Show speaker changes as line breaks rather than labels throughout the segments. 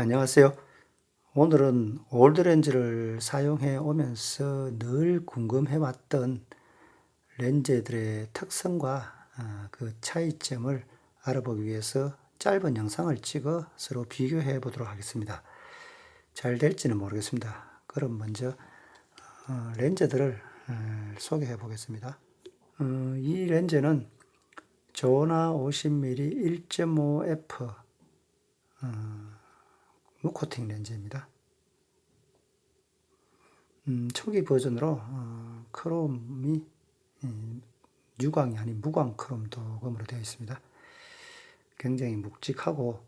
안녕하세요. 오늘은 올드렌즈를 사용해 오면서 늘 궁금해 왔던 렌즈들의 특성과 아, 그 차이점을 알아보기 위해서 짧은 영상을 찍어 서로 비교해 보도록 하겠습니다. 잘 될지는 모르겠습니다. 그럼 먼저 어, 렌즈들을 어, 소개해 보겠습니다. 어, 이 렌즈는 조나 50mm 1.5f 무코팅 렌즈입니다. 음, 초기 버전으로 어, 크롬이 음, 유광이 아닌 무광 크롬 도금으로 되어 있습니다. 굉장히 묵직하고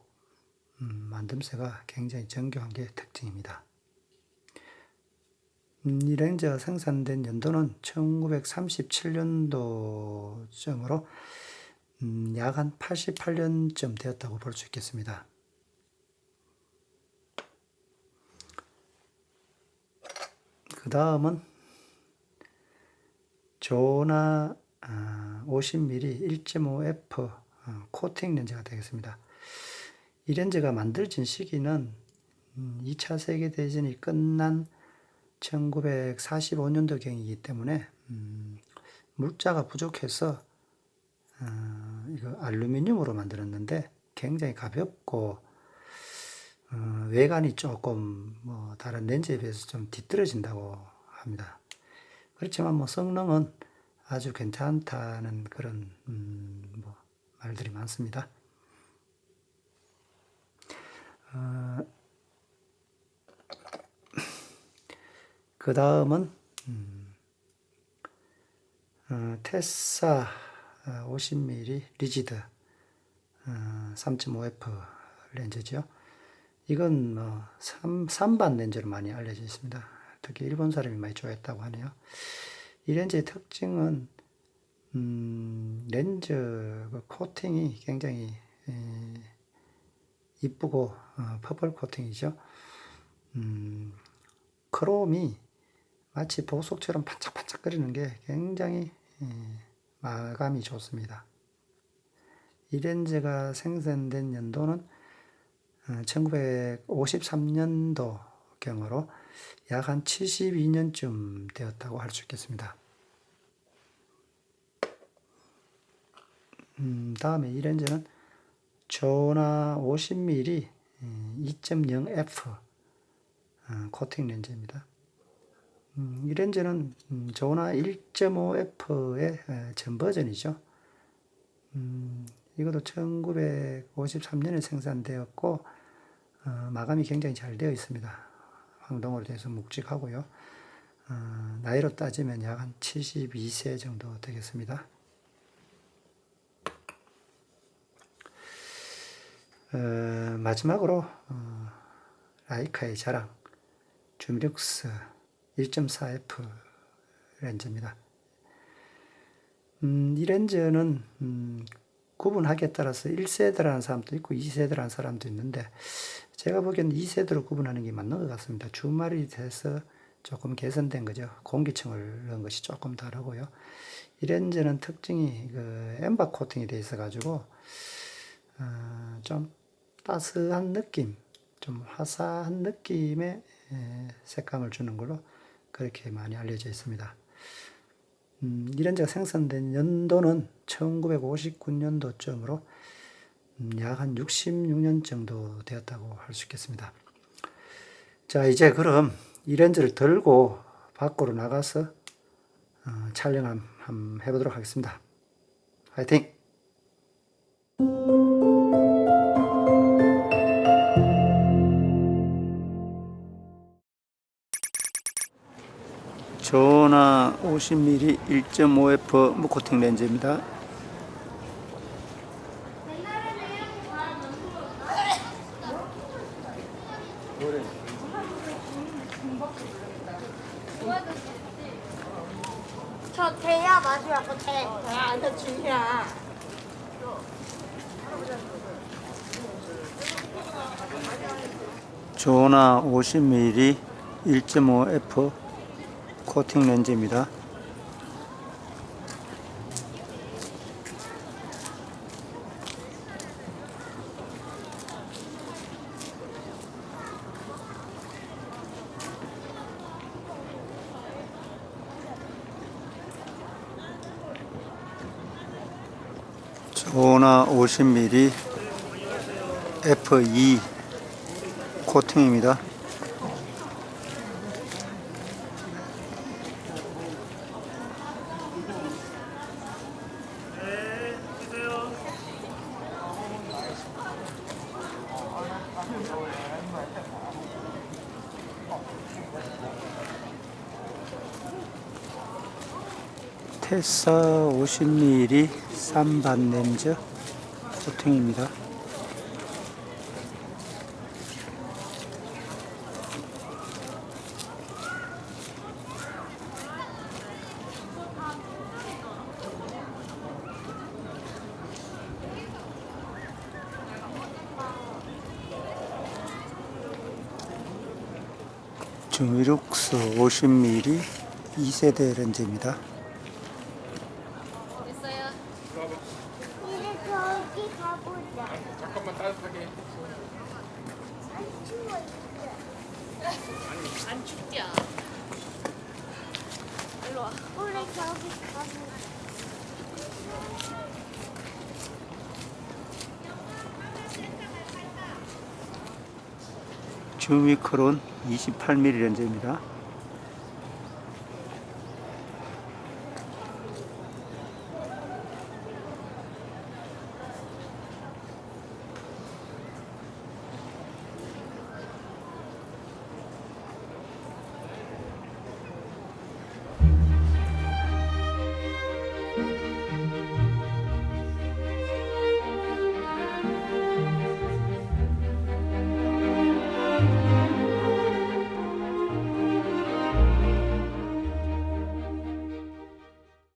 음, 만듦새가 굉장히 정교한 게 특징입니다. 음, 이 렌즈가 생산된 연도는 1937년도쯤으로 음, 약한 88년쯤 되었다고 볼 수 있겠습니다. 그 다음은 조나 50mm 1.5F 코팅 렌즈가 되겠습니다. 이 렌즈가 만들어진 시기는 2차 세계대전이 끝난 1945년도경이기 때문에 음, 물자가 부족해서 어, 이거 알루미늄으로 만들었는데 굉장히 가볍고 어, 외관이 조금 뭐 다른 렌즈에 비해서 좀 뒤떨어진다고 합니다. 그렇지만 뭐 성능은 아주 괜찮다는 그런 음, 뭐 말들이 많습니다. 어, 그 다음은 음, 어, 테사 50mm 리지드 어, 3.5f 렌즈죠. 이건 뭐 3, 3반 렌즈로 많이 알려져 있습니다. 특히 일본 사람이 많이 좋아했다고 하네요. 이 렌즈의 특징은 음, 렌즈 그 코팅이 굉장히 에, 이쁘고 어, 퍼플 코팅이죠. 음, 크롬이 마치 보석처럼 반짝반짝거리는 게 굉장히 에, 마감이 좋습니다. 이 렌즈가 생산된 연도는 1953년도 경으로 약 한 72년쯤 되었다고 할 수 있겠습니다. 음, 다음에 이 렌즈는 조나 50mm 2.0f 코팅 렌즈입니다. 음, 이 렌즈는 음, 조나 1.5f의 전 버전이죠. 음, 이것도 1953년에 생산되었고 어, 마감이 굉장히 잘 되어 있습니다. 황동으로 돼서 묵직하고요. 어, 나이로 따지면 약 한 72세 정도 되겠습니다. 어, 마지막으로 어, 라이카의 자랑 줌룩스 1.4F 렌즈입니다. 음, 이 렌즈는 음, 구분하기에 따라서 1세대라는 사람도 있고 2세대라는 사람도 있는데 제가 보기에는 2세대로 구분하는 게 맞는 것 같습니다. 주말이 돼서 조금 개선된 거죠. 공기층을 넣은 것이 조금 다르고요. 이 렌즈는 특징이 그 엠바 코팅이 되어 있어 가지고 어, 좀 따스한 느낌, 좀 화사한 느낌의 색감을 주는 걸로 그렇게 많이 알려져 있습니다. 음, 이 렌즈가 생산된 연도는 1959년도쯤으로 음, 약 한 66년 정도 되었다고 할 수 있겠습니다. 자, 이제 그럼 이 렌즈를 들고 밖으로 나가서 어, 촬영 한번 해보도록 하겠습니다. 화이팅! 조나 50mm 1.5f 무코팅 렌즈입니다.
저 대야 마주라고 대.
아, 나 중이야.
조나 50mm 1.5f 코팅 렌즈입니다. 오나 50mm F2 코팅입니다. 테사 50mm 쌈반 렌즈 코팅입니다. 주미룩스 50mm 2세대 렌즈입니다.
이제 저기 가보자.
잠깐만 따뜻하게.
가보자.
주미크론 28mm 렌즈입니다.